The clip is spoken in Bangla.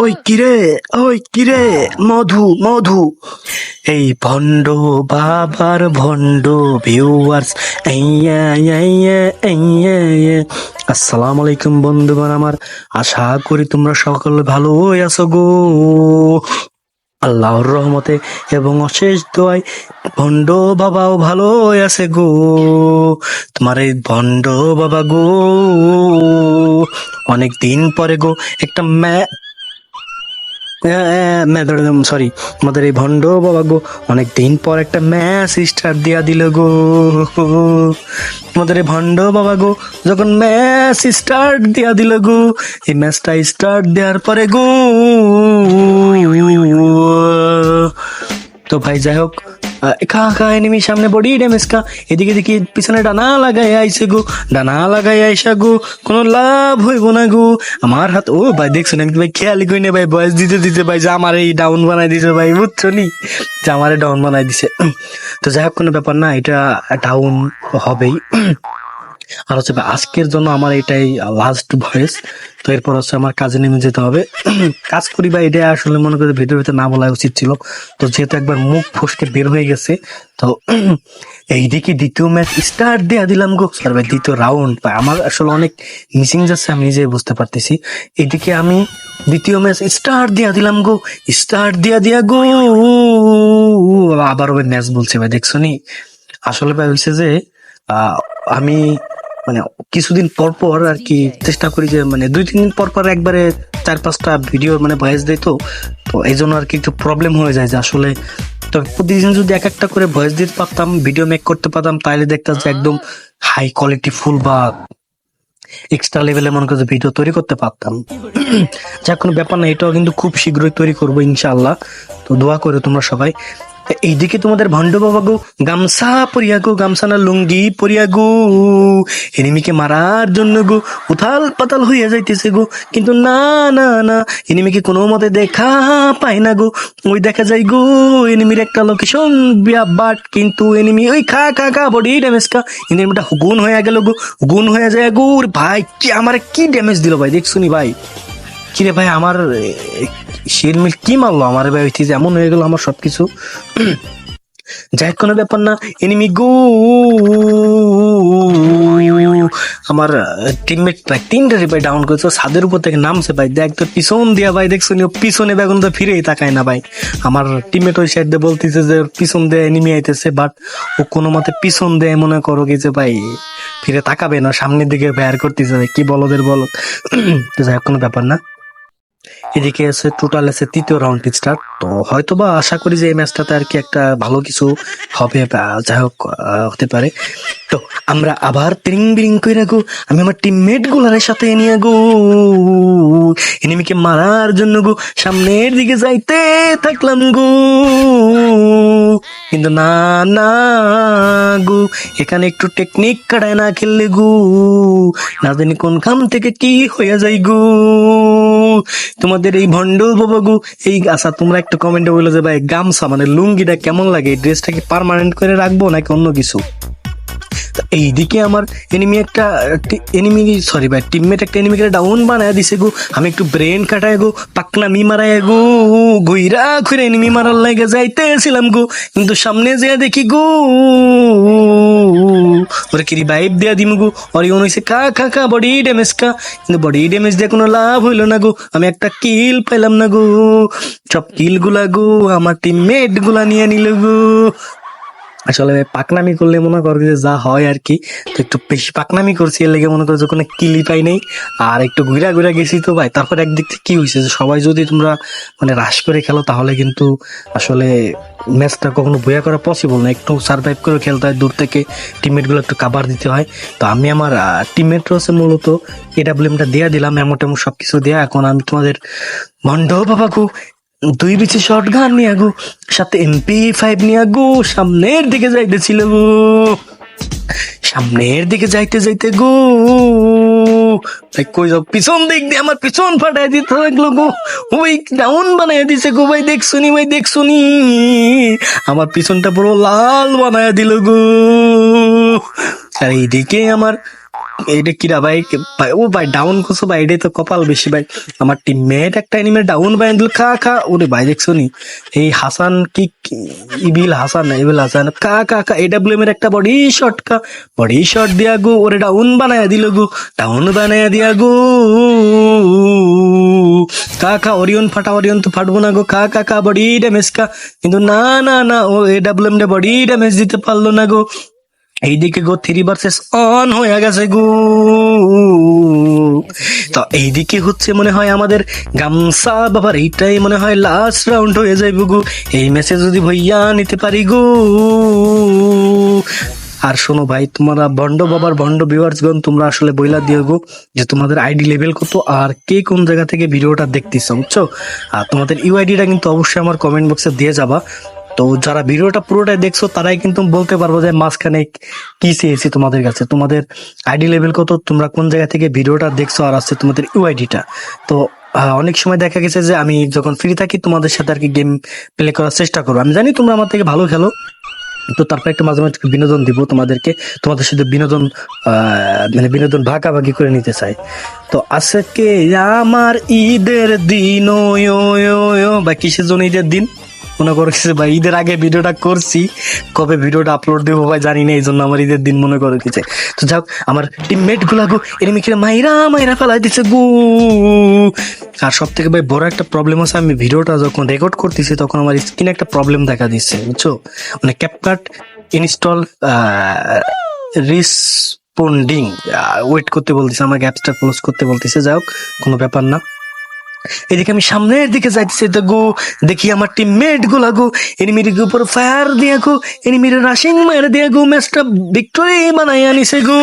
ওই কিরে ওই কিরে মধু মধু। এই ভণ্ড বাবার ভণ্ড ভিউয়ার্স আসসালামু আলাইকুম বন্ধুগণ আমার আশা করি তোমরা সকলে ভালোই আছো গো। আল্লাহর রহমতে এবং অশেষ দোয়ায় ভণ্ড বাবাও ভালো আছে গো। তোমার এই ভণ্ড বাবা গো। অনেক দিন পরে গো একটা ম্যা সরি আমাদের এই ভণ্ড বাবা গো অনেক দিন পর একটা ম্যাচ স্টার্ট দিয়া দিল গো। আমাদের এই ভণ্ড বাবা গো যখন ম্যাচ স্টার্ট দিয়া দিল গো, এই ম্যাচটা স্টার্ট দেওয়ার পরে গো। তো ভাই, যাই হোক খা খা এনিমি সামনে বডি ড্যামেজ খা এদিকে দেখি পিছনে ডানা লাগাই আইছে গো। ডানা লাগাই আইসা গো। কোনো লাভ হইব না গো। আমার হাত ও ভাই দেখছ আমি ভাই খেয়ালি কই না ভাই? বয়স দিতে দিতে ভাই যে আমার এই ডাউন বানাই দিছে ভাই, বুঝছ নি? যে আমারে ডাউন বানাই দিছে। তো যাই হোক, কোনো ব্যাপার না, এটা ডাউন হবেই। আর হচ্ছে আজকের জন্য আমার এটাই লাস্ট ভয়েস তো এরপর হচ্ছে আমার কাজে নেমে যেতে হবে। কাজ করি বা এটা আসলে মনে করি ভিতরে ভিতরে না বলা উচিত ছিল। তো যেহেতু একবার মুখ ফসকে বের হয়ে গেছে, তো এইদিকে দ্বিতীয় ম্যাচ স্টার্ট দেয়া দিলাম গো। স্যার ভাই, দ্বিতীয় রাউন্ড আমার আসলে অনেক মিসিং যাচ্ছে, আমি নিজে বুঝতে পারতেছি। এদিকে আমি দ্বিতীয় ম্যাচ স্টার্ট দেয়া দিলাম গো স্টার্ট দিয়া দিয়া গো আবার ওই ম্যাচ বলছে ভাই, দেখছ নি? আসলে ভাই হয়েছে যে আমি মানে কিছুদিন পর পর আর কি চেষ্টা করি যে মানে দুই তিন দিন পর পর একবারে চার পাঁচটা ভিডিও মানে ভয়েস দেয় তো। তো এই জন্য আর কি একটু প্রবলেম হয়ে যায় যে আসলে তো প্রতিদিন যদি এক একটা করে ভয়েস দিতে পারতাম ভিডিও মেক করতে পারতাম তাহলে দেখতাম যে একদম হাই কোয়ালিটি ফুল বা এক্সট্রা লেভেলে মনে করছে ভিডিও তৈরি করতে পারতাম। যা কোনো ব্যাপার না এটাও কিন্তু খুব শীঘ্রই তৈরি করব ইনশাআল্লাহ। তো দোয়া করে তোমরা সবাই। এইদিকে তোমাদের ভণ্ড বাবা গো গামছা পরিয়া গো গামছা না লুঙ্গি পরিয়া গো এনিমিকে মারার জন্য গো উথাল পাতাল হইয়া যাইতেছে গো কিন্তু না না না এনিমিকে কোনো মতে দেখা পায় না গো ওই দেখা যায় গো এনিমির একটা লোকেশন বিয়া বাট। কিন্তু এনিমি ওই খা খা খা, বডি ড্যামেজ খা। এনিমিটা গুণ হয়ে গেল গো গুণ হয়ে যায় গো ভাই, কি আমার কি ড্যামেজ দিল ভাই? দেখছুনি ভাই। কিরে ভাই, আমার শিরমিল কি মারলো? আমার ভাই যে এমন হয়ে গেল আমার সবকিছু। যাই কোনো ব্যাপার না। এনিমি গো আমার টিমমেট ভাই তিনটা রে ভাই ডাউন করেছে। ছাদের উপর থেকে নামছে ভাই। দেখ তো পিছন দিয়া ভাই, দেখছ নি পিছনে বেগুন তো ফিরেই তাকায় না ভাই। আমার টিমমেট ওই সাইড দিয়ে বলতেছে যে পিছন দিয়ে এনিমি আইতেছে বাট ও কোনো মতে পিছন দিয়ে মনে করো কি যে ভাই, ফিরে তাকাবে না। সামনের দিকে বের করতেছে ভাই। কি বলদের বলো? যাই কোনো ব্যাপার না। এদিকে আছে টোটাল আছে তৃতীয় রাউন্ড স্টার্ট তো হয়তো বা আশা করি যে এই ম্যাচটাতে আর কি একটা ভালো কিছু হবে বা যাই হোক হতে পারে। তো আমরা আবার ত্রিং বিরিং করে রাখো আমি আমার টিমমেটগুলার সাথে নিয়ে গো এনিমিকে মারার জন্য গো, সামনের দিকে যাইতে থাকলাম গো। কিন্তু না না গো, এখানে একটু টেকনিক কাটায় না খেললে গো, না জানি কোন খাম থেকে কি হয়ে যায় গো। তোমাদের এই ভণ্ড বাবা এই আচ্ছা তোমরা একটা কমেন্টে বলে যে ভাই গামছা মানে লুঙ্গিটা কেমন লাগে? এই ড্রেসটা কি পার্মানেন্ট করে রাখব নাকি অন্য কিছু? এইদিকে আমার এনিমি একটা এনিমি সরি ভাই টিমমেট একটা এনিমিকে ডাউন বানায় দিছে গো। আমি একটু ব্রেন কাটায় গো পাকনা মি মারায় গো গইরা ঘুরে এনিমি মারার লাগে যাইতেছিলাম গো। কিন্তু সামনে যেয়ে দেখি গো, ওরে কি রিভাইভ দেয়া দিম গো। ওর ইউন হইছে কা কা কা বডি ড্যামেজ কা কিন্তু বডি ড্যামেজ দিয়ে কোনো লাভ হইল না গো। আমি একটা কিল পাইলাম না গো। সব কিলগুলা গো, আমার টিমমেটগুলা নিয়ে নিল গো। আসলে পাকনামি করলে মনে করো যে যা হয় আর কি, তো একটু বেশি পাকনামি করছি, এর লেগে মনে করো যে কোনো কিলি পাই নাই। আর একটু ঘুরা ঘুরা গেছি তো ভাই, তারপর একদিক থেকে কি হয়েছে যে সবাই যদি তোমরা মানে রাশ করে খেলো, তাহলে কিন্তু আসলে ম্যাচটা কখনো বইয়া করা পসিবল না। একটু সার্ভাইভ করে খেলতে হয়, দূর থেকে টিমমেটগুলো একটু কাবার দিতে হয়। তো আমি আমার টিমমেট রয়েছে মূলত এডাব্লিউএমটা দেয়া দিলাম এমন টেমন সবকিছু দেওয়া এখন আমি তোমাদের মন্ড বাবাকু দুই বিচি শর্ট গান নিয়ে গো সাথে এমপি ফাইভ নিয়ে গো সামনের দিকে যাইতেছিল গো। সামনের দিকে যাইতে যাইতে গো। ভাই, কই যাও? পিছন দিক দিয়ে আমার পিছন ফাটাই দিতে লাগল গো। ওই ডাউন বানাই দিছে গো ভাই, দেখছুনি ভাই, দেখছুনি। আমার পিছনটা পুরো লাল বানায় দিল গো। আর এইদিকে আমার এটা কিরা ভাই? ও ভাই ডাউন করছ ভাই এটাই তো কপাল বেশি ভাই। আমার টিমমেট একটা এনিমে ডাউন ভাই দিল, খা খা। ওরে ভাই, দেখছ নি? এই হাসান কি, কি- ইবিল হাসান ইবিল হাসান। কা কা কা এডাব্লিউএম এর একটা বডি শট কা বডি শট দিয়া গো, ওরে ডাউন বানায়া দিল গো। ডাউন বানায়া দিয়া গো। কা কা অরিয়ন ফাটা অরিয়ন তো ফাটবো না গো। কা কা কা বডি ড্যামেজ কা কিন্তু না না না, ও এডাব্লিউএম ডে বডি ড্যামেজ দিতে পারল না গো। এইদিকে গো থ্রি ভার্সেস অন হয়ে গেছে গো। তো এইদিকে হচ্ছে মনে হয় আমাদের গামসা বাবার এইটাই মনে হয় লাস্ট রাউন্ড হয়ে যাইব গো। এই ম্যাচে যদি ভইয়া নিতে পারি গো। আর শোনো ভাই, তোমরা বন্ড বাবার, বন্ড ভিউয়ার্সগণ তোমরা আসলে বইলা দিও গো যে তোমাদের আইডি লেভেল কত আর কে কোন জায়গা থেকে ভিডিওটা দেখতেছ, বুঝছ? আর তোমাদের ইউআইডিটা কিন্তু অবশ্যই আমার কমেন্ট বক্সে দিয়ে যাবা। তো যারা ভিডিওটা পুরোটাই দেখছ, তারাই কিন্তু বলতে পারব যে মাঝখানে কি চেয়েছি তোমাদের কাছে। তোমাদের আইডি লেভেল কত, তোমরা কোন জায়গা থেকে ভিডিওটা দেখছ আর আছে তোমাদের ইউআইডিটা। তো অনেক সময় দেখা গেছে যে আমি যখন ফ্রি থাকি, তোমাদের সাথে আর কি গেম প্লে করার চেষ্টা করব। আমি জানি তোমরা আমার থেকে ভালো খেলো, তো তারপর একটু মাঝে মাঝে বিনোদন দিব, তোমাদেরকে, তোমাদের সাথে বিনোদন মানে বিনোদন ভাগাভাগি করে নিতে চাই। তো আজকে আমার ঈদের দিন ও বা কিসের জন্য ঈদের দিন? মনে করে কিছু ভাই, ঈদের আগে ভিডিওটা করছি, কবে ভিডিওটা আপলোড দেবো ভাই জানি না এই জন্য আমার ঈদের দিন মনে করে কিছু তো যাক, আমার টিমমেটগুলা গো এনিমি খেলে মাইরা মাইরা ফেলাই দিচ্ছে গু। আর সব থেকে ভাই বড় একটা প্রবলেম আছে আমি ভিডিওটা যখন রেকর্ড করতেছি, তখন আমার স্ক্রিনে একটা প্রবলেম দেখা দিচ্ছে, বুঝছ? মানে ক্যাপকাট ইনস্টল রিসপন্ডিং ওয়েট করতে বলতেছে আমার অ্যাপসটা ক্লোজ করতে বলতেছে, যাই হোক, কোনো ব্যাপার না। এদিকে আমি সামনের দিকে যাইতেছি তো গো, দেখি আমার টিমমেটগুলা, গো এনিমির উপর ফায়ার দিয়া, গো এনিমির রাশিং মার দিয়া, গো ম্যাচটা ভিক্টোরি বানাই আনিছে, গো।